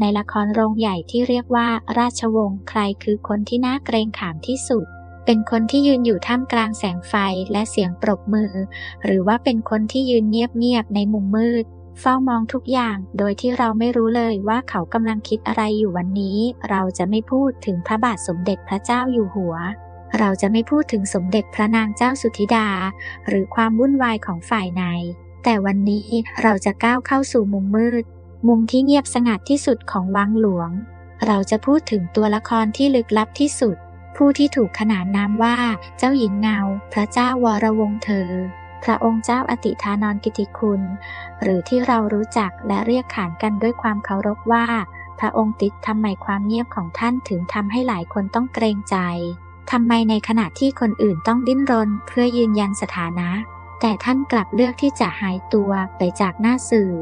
ในละครโรงใหญ่ที่เรียกว่าราชวงศ์ใครคือคนที่น่าเกรงขามที่สุด เป็นคนที่ยืนอยู่ท่ามกลางแสงไฟและเสียงปรบมือ หรือว่าเป็นคนที่ยืนเงียบๆในมุมมืดเฝ้ามองทุกอย่างโดยที่เราไม่รู้เลยว่าเขากำลังคิดอะไรอยู่วันนี้ เราจะไม่พูดถึงพระบาทสมเด็จพระเจ้าอยู่หัว เราจะไม่พูดถึงสมเด็จพระนางเจ้าสุธิดา หรือความวุ่นวายของฝ่ายใน แต่วันนี้เราจะก้าวเข้าสู่มุมมืด มุมที่เงียบสงัดที่สุดของวังหลวง เราจะพูดถึงตัวละครที่ลึกลับที่สุด ผู้ที่ถูกขนานนามว่า เจ้าหญิงเงา พระเจ้าวรวงเธอ พระองค์เจ้าอติธานนกิติคุณ หรือที่เรารู้จักและเรียกขานกันด้วยความเคารพว่า พระองค์ติดทำไมความเงียบของท่านถึงทำให้หลายคนต้องเกรงใจทำไมในขณะที่คนอื่นต้องดิ้นรนเพื่อยืนยันสถานะ แต่ท่านกลับเลือกที่จะหายตัวไปจากหน้าสื่อ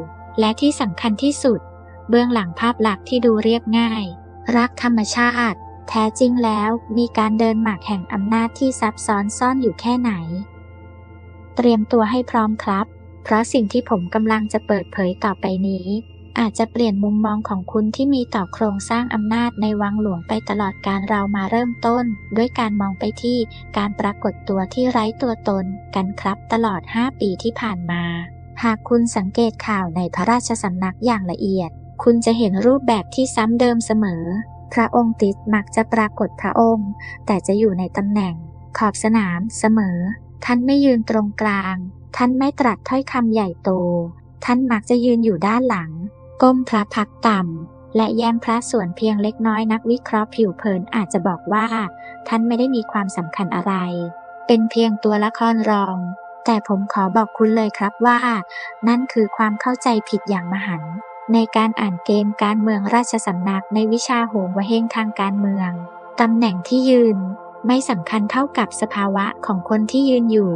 และที่สำคัญที่สุด เบื้องหลังภาพลักษณ์ที่ดูเรียบง่าย รักธรรมชาติ แท้จริงแล้วมีการเดินหมากแห่งอำนาจที่ซับซ้อนซ่อนอยู่แค่ไหน เตรียมตัวให้พร้อมครับ เพราะสิ่งที่ผมกำลังจะเปิดเผยต่อไปนี้ อาจจะเปลี่ยนมุมมองของคุณที่มีต่อโครงสร้างอำนาจในวังหลวงไปตลอดการเรามาเริ่มต้น ด้วยการมองไปที่การปรากฏตัวที่ไร้ตัวตนกันครับตลอด 5 ปีที่ผ่านมา หากคุณสังเกตข่าวในพระราชสำนักอย่างละเอียด คุณจะเห็นรูปแบบที่ซ้ำเดิมเสมอ พระองค์ติดมักจะปรากฏพระองค์ แต่จะอยู่ในตำแหน่ง ขอบสนามเสมอ ท่านไม่ยืนตรงกลาง ท่านไม่ตรัสถ้อยคำใหญ่โต ท่านมักจะยืนอยู่ด้านหลัง ก้มพระพักตร์ต่ำ และแย้มพระส่วนเพียงเล็กน้อยนักวิเคราะห์ผิวเผินอาจจะบอกว่า ท่านไม่ได้มีความสำคัญอะไร เป็นเพียงตัวละครรอง แต่ผมขอบอกคุณเลยครับว่า นั่นคือความเข้าใจผิดอย่างมหันต์ในการอ่านเกมการเมืองราชสำนักในวิชาโหงวเฮงทางการเมืองตำแหน่งที่ยืน ไม่สำคัญเท่ากับสภาวะของคนที่ยืนอยู่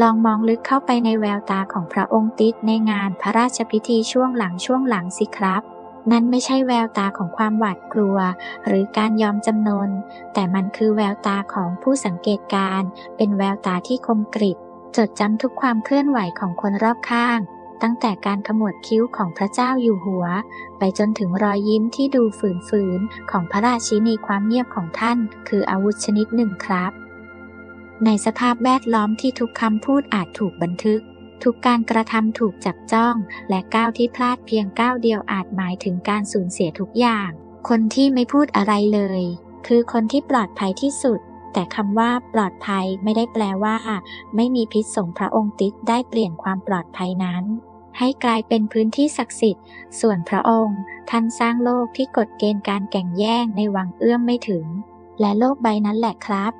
ลองมองลึกเข้าไปในแววตาของพระองค์ติดในงานพระราชพิธีช่วงหลังช่วงหลังสิครับ นั่นไม่ใช่แววตาของความหวาดกลัว หรือการยอมจำนน แต่มันคือแววตาของผู้สังเกตการ เป็นแววตาที่คมกริบ จดจำทุกความเคลื่อนไหวของคนรอบข้าง ตั้งแต่การขมวดคิ้วของพระเจ้าอยู่หัว ไปจนถึงรอยยิ้มที่ดูฝืนๆของพระราชินีความเงียบของท่าน คืออาวุธชนิดหนึ่งครับ ในสภาพแวดล้อมที่ทุกคำพูดอาจถูกบันทึก ทุกการกระทำถูกจับจ้อง และก้าวที่พลาดเพียงก้าวเดียวอาจหมายถึงการสูญเสียทุกอย่าง คนที่ไม่พูดอะไรเลย คือคนที่ปลอดภัยที่สุด แต่คำว่าปลอดภัยไม่ได้แปลว่าไม่มีพิษสงพระองค์ติดได้เปลี่ยนความปลอดภัยนั้น ให้กลายเป็นพื้นที่ศักดิ์สิทธิ์ ส่วนพระองค์ท่านสร้างโลกที่กฎเกณฑ์การแก่งแย่งในวังเอื้อมไม่ถึง และโลกใบนั้นแหละครับ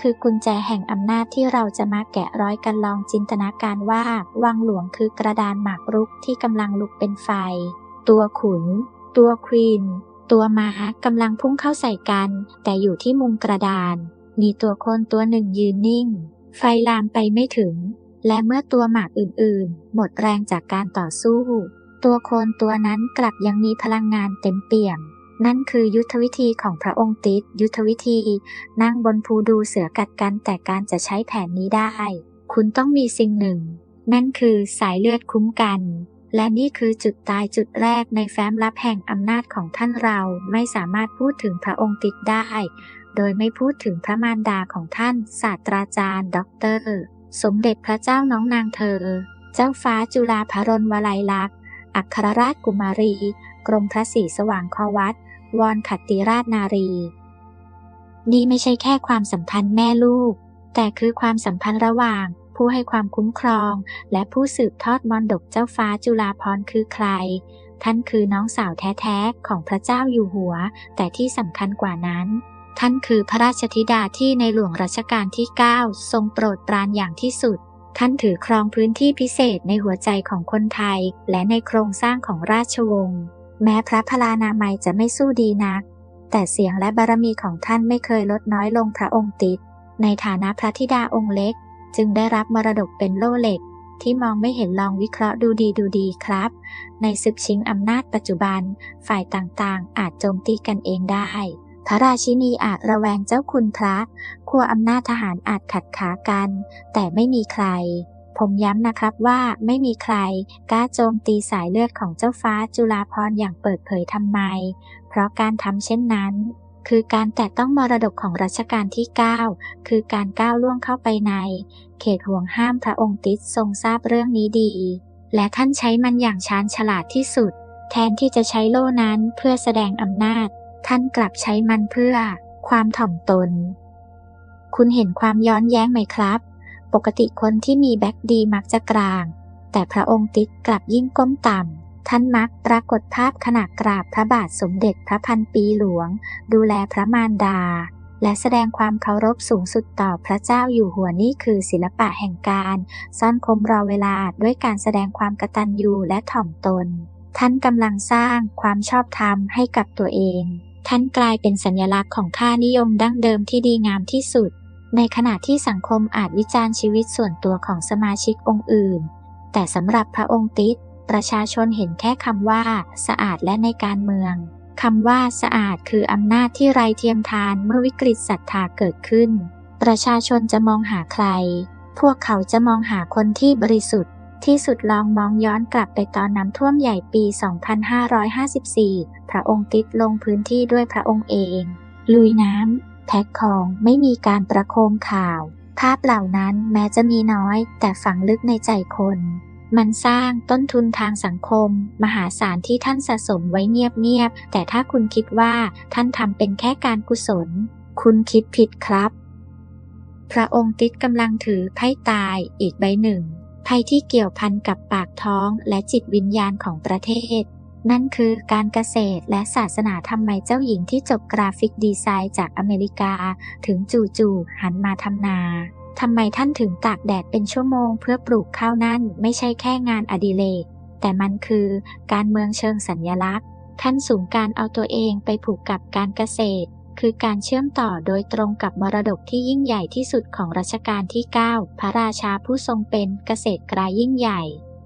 คือกุญแจแห่งอำนาจที่เราจะมาแกะร้อยกันลองจินตนาการว่าวังหลวงคือกระดานหมากรุกที่กำลังลุกเป็นไฟ ตัวขุน ตัวควีนตัวม้ากำลังพุ่งเข้าใส่กัน แต่อยู่ที่มุมกระดาน มีตัวคนตัวหนึ่งยืนนิ่ง ไฟลามไปไม่ถึง และเมื่อตัวหมากอื่นๆ หมดแรงจากการต่อสู้ ตัวโคนตัวนั้นกลับยังมีพลังงานเต็มเปี่ยม นั่นคือยุทธวิธีของพระองค์ติดยุทธวิธี นั่งบนภูดูเสือกัดกันแต่การจะใช้แผนนี้ได้ คุณต้องมีสิ่งหนึ่ง นั่นคือสายเลือดคุ้มกันและนี่คือจุดตายจุดแรกในแฟ้มลับแห่งอำนาจของท่านเราไม่สามารถพูดถึงพระองค์ติดได้ โดยไม่พูดถึงพระมารดาของท่านศาสตราจารย์ด็อกเตอร์ สมเด็จพระเจ้าน้องนางเธอ เจ้าฟ้าจุฬาภรณวลัยลักษณ์ อัครราชกุมารี กรมพระศรีสว่างควัตวอนขัตติราชนารี นี่ไม่ใช่แค่ความสัมพันธ์แม่ลูก แต่คือความสัมพันธ์ระหว่าง ผู้ให้ความคุ้มครอง และผู้สืบทอดมรดกเจ้าฟ้าจุฬาภรณ์คือใครท่านคือน้องสาวแท้ ๆ ของพระเจ้าอยู่หัว แต่ที่สำคัญกว่านั้น ท่านคือพระราชธิดาที่ในหลวงรัชกาลที่ 9 ทรงโปรดปรานอย่างที่สุด ท่านถือครองพื้นที่พิเศษในหัวใจของคนไทย และในโครงสร้างของราชวงศ์ แม้พระพลานามัยจะไม่สู้ดีนัก แต่เสียงและบารมีของท่านไม่เคยลดน้อยลงพระองค์ติด ในฐานะพระธิดาองค์เล็ก จึงได้รับมรดกเป็นโล่เหล็ก ที่มองไม่เห็นลองวิเคราะห์ดูดีดูดีครับ ในศึกชิงอำนาจปัจจุบัน ฝ่ายต่างๆ อาจโจมตีกันเองได้ พระราชินีอาจระแวงเจ้าคุณพระขัวอำนาจทหารอาจขัดขากัน แต่ไม่มีใคร ผมย้ำนะครับว่าไม่มีใครกล้าโจมตีสายเลือดของเจ้าฟ้าจุฬาภรอย่างเปิดเผยทำไม เพราะการทำเช่นนั้น คือการแตะต้องมรดกของรัชกาลที่ 9 คือการก้าวล่วงเข้าไปใน เขตห่วงห้ามพระองค์ติดทรงทราบเรื่องนี้ดี และท่านใช้มันอย่างชาญฉลาดที่สุด แทนที่จะใช้โล่นั้นเพื่อแสดงอำนาจ ท่านกลับใช้มันเพื่อความถ่อมตน คุณเห็นความย้อนแย้งไหมครับ ปกติคนที่มีแบ็กดีมักจะกลาง แต่พระองค์ติดกลับยิ่งก้มต่ำ ท่านมักปรากฏภาพขณะกราบพระบาทสมเด็จพระพันปีหลวง ดูแลพระมารดา และแสดงความเคารพสูงสุดต่อพระเจ้าอยู่หัวนี่คือศิลปะแห่งการ ซ่อนคมรอเวลาด้วยการแสดงความกตัญญูและถ่อมตน ท่านกำลังสร้างความชอบธรรมให้กับตัวเอง ท่านกลายเป็นสัญลักษณ์ของค่านิยมดั้งเดิมที่ดีงามที่สุด ในขณะที่สังคมอาจวิจารณ์ชีวิตส่วนตัวของสมาชิกองค์อื่น แต่สำหรับพระองค์ติดประชาชนเห็นแค่คำว่า สะอาดและในการเมืองคำว่าสะอาดคืออำนาจที่ไรเทียมทานเมื่อวิกฤตศรัทธาเกิดขึ้น ประชาชนจะมองหาใคร พวกเขาจะมองหาคนที่บริสุทธิ์ ที่สุดลองมองย้อนกลับไปตอนน้ำท่วมใหญ่ปี 2554 พระองค์ติดลงพื้นที่ด้วยพระองค์เอง ลุยน้ำแพ็คของไม่มีการประโคมข่าว ภาพเหล่านั้นแม้จะมีน้อย แต่ฝังลึกในใจคน มันสร้างต้นทุนทางสังคม มหาศาลที่ท่านสะสมไว้เงียบๆ แต่ถ้าคุณคิดว่าท่านทำเป็นแค่การกุศล คุณคิดผิดครับ พระองค์ติดกำลังถือไพ่ตายอีกใบหนึ่ง ไพ่ที่เกี่ยวพันกับปากท้องและจิตวิญญาณของประเทศ นั่นคือการเกษตรและศาสนาทำไมเจ้าหญิงที่จบกราฟิกดีไซน์จากอเมริกา ถึงจู่ๆหันมาทำนาทำไมท่านถึงตากแดดเป็นชั่วโมงเพื่อปลูกข้าวนั่นไม่ใช่แค่งานอดิเรก แต่มันคือการเมืองเชิงสัญญลักษณ์ ท่านสูงการเอาตัวเองไปผูกกับการเกษตร คือการเชื่อมต่อโดยตรงกับมรดกที่ยิ่งใหญ่ที่สุดของรัชกาลที่ 9 พระราชาผู้ทรงเป็นเกษตรกลายยิ่งใหญ่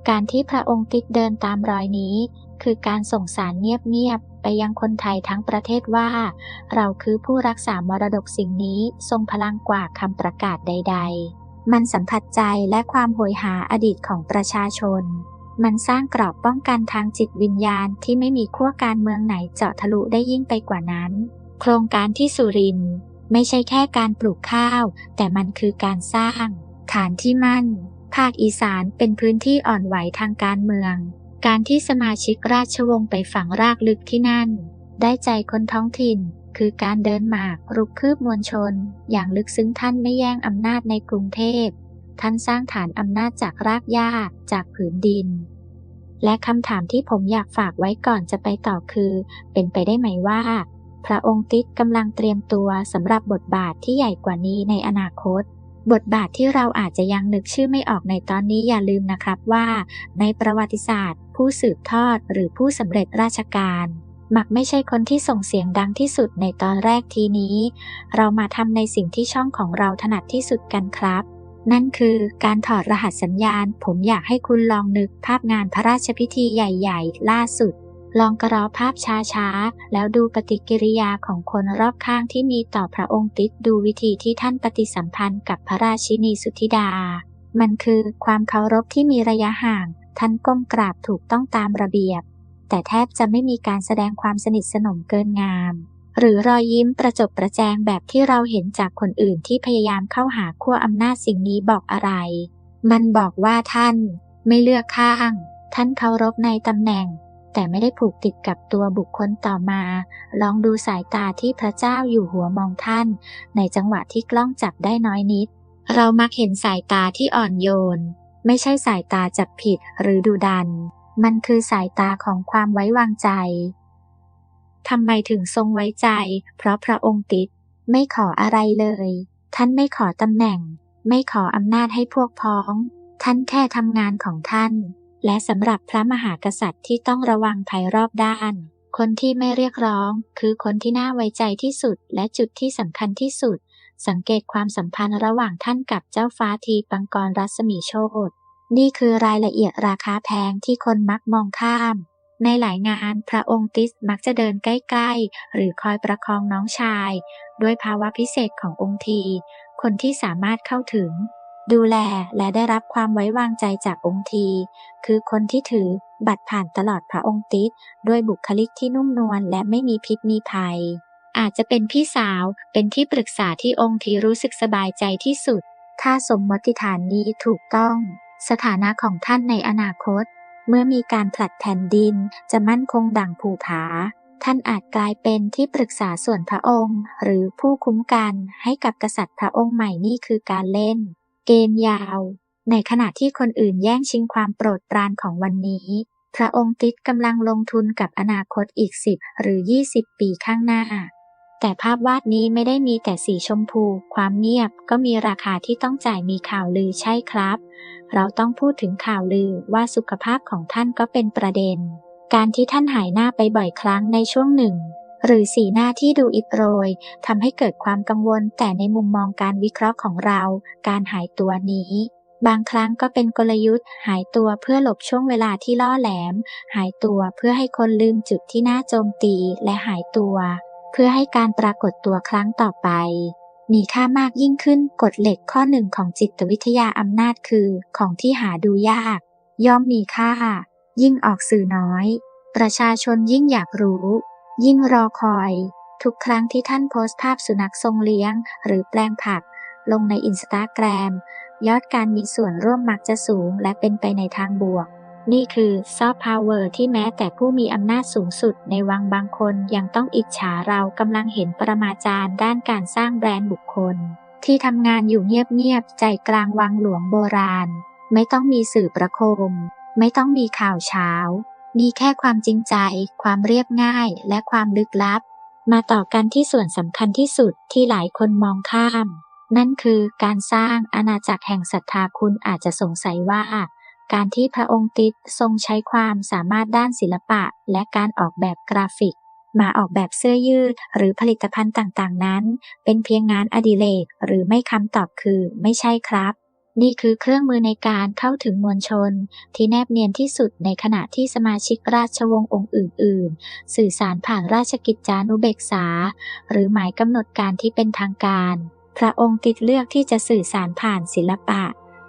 การที่พระองค์ติดเดินตามรอยนี้ คือการส่งสารเงียบๆไปยังคนไทยทั้งประเทศว่า เราคือผู้รักษามรดกสิ่งนี้ทรงพลังกว่าคำประกาศใด ๆ มันสัมผัสใจและความโหยหาอดีตของประชาชนมันสร้างกรอบป้องกันทางจิตวิญญาณที่ไม่มีขั้วการเมืองไหนเจาะทะลุได้ยิ่งไปกว่านั้น โครงการที่สุรินไม่ใช่แค่การปลูกข้าว แต่มันคือการสร้าง ฐานที่มั่น ภาคอีสานเป็นพื้นที่อ่อนไหวทางการเมือง การที่สมาชิกราชวงศ์ไปฝังรากลึกที่นั่น ได้ใจคนท้องถิ่น คือการเดินหมากรุกคืบมวลชน อย่างลึกซึ้งท่านไม่แย่งอำนาจในกรุงเทพ ท่านสร้างฐานอำนาจจากรากหญ้าจากผืนดินและคำถามที่ผมอยากฝากไว้ก่อนจะไปต่อคือ เป็นไปได้ไหมว่า พระองค์ติดกำลังเตรียมตัวสำหรับบทบาทที่ใหญ่กว่านี้ในอนาคต บทบาทที่เราอาจจะยังนึกชื่อไม่ออกในตอนนี้อย่าลืมนะครับว่า ในประวัติศาสตร์ ผู้สืบทอดหรือผู้สำเร็จราชการมักไม่ใช่คนที่ส่งเสียงดังที่สุดในตอนแรกทีนี้ เรามาทำในสิ่งที่ช่องของเราถนัดที่สุดกันครับ นั่นคือการถอดรหัสสัญญาณ ผมอยากให้คุณลองนึกภาพงานพระราชพิธีใหญ่ ๆ ล่าสุด ลองกระรอภาพช้าๆ แล้วดูปฏิกิริยาของคนรอบข้างที่มีต่อพระองค์ติดดูวิธีที่ท่านปฏิสัมพันธ์กับพระราชินีสุธิดา มันคือความเคารพที่มีระยะห่าง ท่านก้มกราบถูกต้องตามระเบียบ แต่แทบจะไม่มีการแสดงความสนิทสนมเกินงาม หรือรอยยิ้มประจบประแจงแบบที่เราเห็นจากคนอื่นที่พยายามเข้าหาขั้วอำนาจสิ่งนี้บอกอะไร มันบอกว่าท่าน ไม่เลือกข้าง ท่านเคารพในตำแหน่ง แต่ไม่ได้ผูกติดกับตัวบุคคลต่อมา ลองดูสายตาที่พระเจ้าอยู่หัวมองท่าน ในจังหวะที่กล้องจับได้น้อยนิด เรามักเห็นสายตาที่อ่อนโยน ไม่ใช่สายตาจับผิดหรือดุดัน มันคือสายตาของความไว้วางใจทำไมถึงทรงไว้ใจ เพราะพระองค์ติด ไม่ขออะไรเลย ท่านไม่ขอตำแหน่ง ไม่ขออำนาจให้พวกพ้อง ท่านแค่ทำงานของท่าน และสำหรับพระมหากษัตริย์ที่ต้องระวังภัยรอบด้าน คนที่ไม่เรียกร้อง คือคนที่น่าไว้ใจที่สุดและจุดที่สำคัญที่สุด สังเกตความสัมพันธ์ระหว่างท่านกับเจ้าฟ้าทีปังกรรัศมีโชตนี่คือรายละเอียดราคาแพงที่คนมักมองข้าม ในหลายงานพระองค์ติสมักจะเดินใกล้ๆ หรือคอยประคองน้องชาย ด้วยภาวะพิเศษขององค์ที คนที่สามารถเข้าถึง ดูแลและได้รับความไว้วางใจจากองค์ที คือคนที่ถือบัตรผ่านตลอดพระองค์ติดด้วยบุคลิกที่นุ่มนวลและไม่มีพิษมีภัย อาจจะเป็นพี่สาวเป็นที่ปรึกษาที่องค์ทีรู้สึกสบายใจที่สุด ถ้าสมมติฐานนี้ถูกต้อง สถานะของท่านในอนาคต เมื่อมีการผลัดแผ่นดินจะมั่นคงดั่งภูผา ท่านอาจกลายเป็นที่ปรึกษาส่วนพระองค์ หรือผู้คุ้มกันให้กับกษัตริย์พระองค์ใหม่นี่คือการเล่น เกมยาว ในขณะที่คนอื่นแย่งชิงความโปรดปรานของวันนี้ พระองค์ติดกำลังลงทุนกับอนาคตอีก10หรือ20ปีข้างหน้า แต่ภาพวาดนี้ไม่ได้มีแต่สีชมพู ความเงียบก็มีราคาที่ต้องจ่ายมีข่าวลือใช่ครับ เราต้องพูดถึงข่าวลือว่าสุขภาพของท่านก็เป็นประเด็น การที่ท่านหายหน้าไปบ่อยครั้งในช่วงหนึ่ง หรือสีหน้าที่ดูอิดโรยทำให้เกิดความกังวลแต่ในมุมมองการวิเคราะห์ของเรา การหายตัวนี้ บางครั้งก็เป็นกลยุทธ์ หายตัวเพื่อหลบช่วงเวลาที่ล่อแหลม หายตัวเพื่อให้คนลืมจุดที่น่าโจมตีและหายตัว เพื่อให้การปรากฏตัวครั้งต่อไปมีค่ามากยิ่งขึ้นกฎเหล็กข้อหนึ่งของจิตวิทยาอำนาจคือ ของที่หาดูยาก ย่อมมีค่า ยิ่งออกสื่อน้อย ประชาชนยิ่งอยากรู้ ยิ่งรอคอย ทุกครั้งที่ท่านโพสต์ภาพสุนัขทรงเลี้ยง หรือแปลงผัก ลงในอินสตาแกรมยอดการมีส่วนร่วมมักจะสูงและเป็นไปในทางบวก นี่คือซอฟต์พาวเวอร์ที่แม้แต่ผู้มีอำนาจสูงสุดในวังบางคนยังต้องอิจฉาเรากำลังเห็นประมาจารย์ด้านการสร้างแบรนด์บุคคล ที่ทำงานอยู่เงียบๆใจกลางวังหลวงโบราณ ไม่ต้องมีสื่อประโคม ไม่ต้องมีข่าวเช้า มีแค่ความจริงใจ ความเรียบง่าย และความลึกลับ มาต่อกันที่ส่วนสำคัญที่สุดที่หลายคนมองข้าม นั่นคือการสร้างอาณาจักรแห่งศรัทธาคุณอาจจะสงสัยว่า การที่พระองค์ติดทรงใช้ความสามารถด้านศิลปะ และการออกแบบกราฟิก มาออกแบบเสื้อยืด หรือผลิตภัณฑ์ต่างๆนั้น เป็นเพียงงานอดิเรกหรือไม่คำตอบคือไม่ใช่ครับ นี่คือเครื่องมือในการเข้าถึงมวลชน ที่แนบเนียนที่สุดในขณะที่สมาชิกราชวงศ์องค์อื่น ๆ สื่อสารผ่านราชกิจจานุเบกษา หรือหมายกำหนดการที่เป็นทางการ พระองค์ติดเลือกที่จะสื่อสารผ่านศิลปะ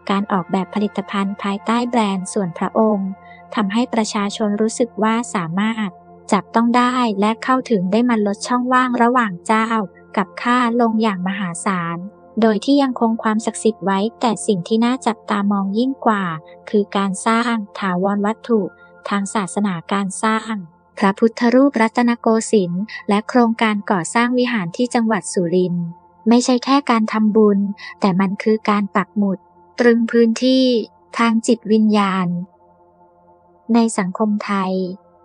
การออกแบบผลิตภัณฑ์ภายใต้แบรนด์ส่วนพระองค์ทำให้ประชาชนรู้สึกว่าสามารถ จับต้องได้และเข้าถึงได้มันลดช่องว่างระหว่างเจ้า กับข้าลงอย่างมหาศาล โดยที่ยังคงความศักดิ์สิทธิ์ไว้ แต่สิ่งที่น่าจับตามองยิ่งกว่า คือการสร้างถาวรวัตถุ ทางศาสนาการสร้าง พระพุทธรูปรัตนโกสินทร์และโครงการก่อสร้างวิหารที่จังหวัดสุรินทร์ไม่ใช่แค่การทำบุญ แต่มันคือการปักหมุด ตรึงพื้นที่ ทางจิตวิญญาณ ในสังคมไทย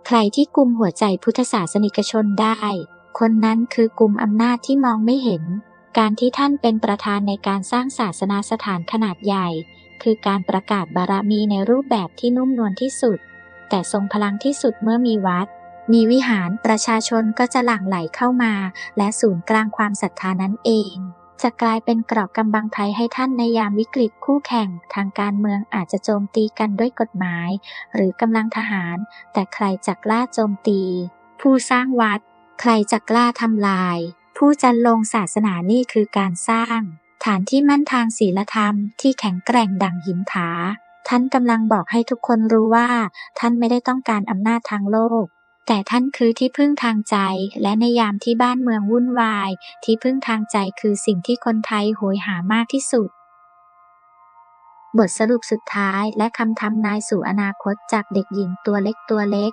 ใครที่กลุมหัวใจพุทธศาสนิกชนได้ คนนั้นคือกลุ่มอำนาจที่มองไม่เห็น การที่ท่านเป็นประธานในการสร้างศาสนาสถานขนาดใหญ่ คือการประกาศบารมีในรูปแบบที่นุ่มนวลที่สุด แต่ทรงพลังที่สุดเมื่อมีวัด มีวิหารประชาชนก็จะหลั่งไหลเข้ามา และศูนย์กลางความศรัทธานั้นเอง จะกลายเป็นเกราะกำบังภัยให้ท่านในยามวิกฤตคู่แข่ง ทางการเมืองอาจจะโจมตีกันด้วยกฎหมาย หรือกำลังทหาร แต่ใครจะกล้าโจมตี ผู้สร้างวัด ใครจะกล้าทำลาย ผู้จันลงศาสนานี่คือการสร้าง ฐานที่มั่นทางศีลธรรมที่แข็งแกร่งดังหินผา ท่านกำลังบอกให้ทุกคนรู้ว่า ท่านไม่ได้ต้องการอำนาจทางโลก แต่ท่านคือที่พึ่งทางใจ และในยามที่บ้านเมืองวุ่นวาย ที่พึ่งทางใจคือสิ่งที่คนไทยโหยหามากที่สุดบทสรุปสุดท้ายและคำทำนายสู่อนาคตจากเด็กหญิงตัวเล็กตัวเล็ก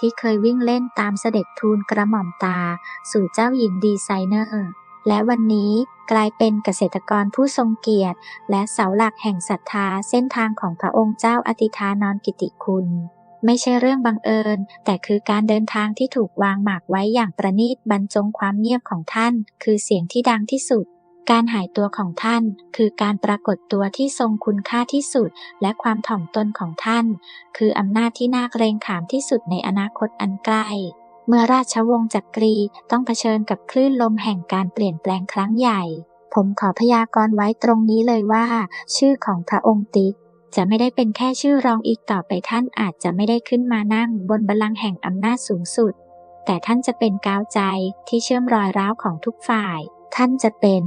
ที่เคยวิ่งเล่นตามเสด็จทูลกระหม่อมตา สู่เจ้าหญิงดีไซเนอร์ และวันนี้กลายเป็นเกษตรกรผู้ทรงเกียรติ และเสาหลักแห่งศรัทธาเส้นทางของพระองค์เจ้าอติธานอนกิติคุณไม่ใช่เรื่องบังเอิญ แต่คือการเดินทางที่ถูกวางหมากไว้อย่างประณีตบรรจงความเงียบของท่าน คือเสียงที่ดังที่สุด การหายตัวของท่าน คือการปรากฏตัวที่ทรงคุณค่าที่สุด และความถ่อมตนของท่าน คืออำนาจที่น่าเกรงขามที่สุดในอนาคตอันใกล้เมื่อราชวงศ์จักรีต้องเผชิญกับคลื่นลมแห่งการเปลี่ยนแปลงครั้งใหญ่ ผมขอพยากรณ์ไว้ตรงนี้เลยว่า ชื่อของพระองค์ติ๊กจะไม่ได้เป็นแค่ชื่อรองอีกต่อไปท่านอาจจะไม่ได้ขึ้นมานั่งบนบัลลังก์แห่งอำนาจสูงสุด แต่ท่านจะเป็นก้าวใจที่เชื่อมรอยร้าวของทุกฝ่าย ท่านจะเป็น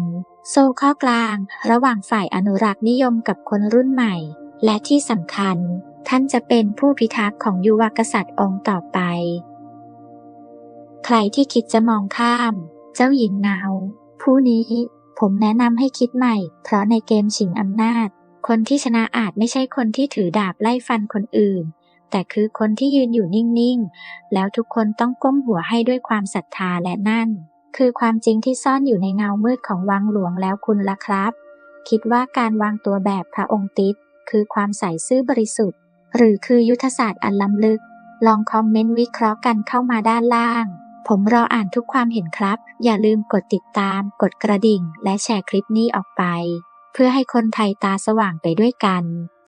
โซ่ข้อกลางระหว่างฝ่ายอนุรักษ์นิยมกับคนรุ่นใหม่ และที่สำคัญ ท่านจะเป็นผู้พิทักษ์ของยุวกษัตริย์องค์ต่อไป ใครที่คิดจะมองข้าม เจ้าหญิงเงาผู้นี้ผมแนะนำให้คิดใหม่ เพราะในเกมชิงอำนาจ คนที่ชนะอาจไม่ใช่คนที่ถือดาบไล่ฟันคนอื่น แต่คือคนที่ยืนอยู่นิ่ง ๆ แล้วทุกคนต้องก้มหัวให้ด้วยความศรัทธาและนั่น คือความจริงที่ซ่อนอยู่ในเงามืดของวังหลวงแล้วคุณล่ะครับ คิดว่าการวางตัวแบบพระองค์ติดคือความใส่ซื่อบริสุทธิ์ หรือคือยุทธศาสตร์อันล้ำลึก ลองคอมเมนต์วิเคราะห์กันเข้ามาด้านล่าง ผมรออ่านทุกความเห็นครับ อย่าลืมกดติดตาม กดกระดิ่ง และแชร์คลิปนี้ออกไป เพื่อให้คนไทยตาสว่างไปด้วยกัน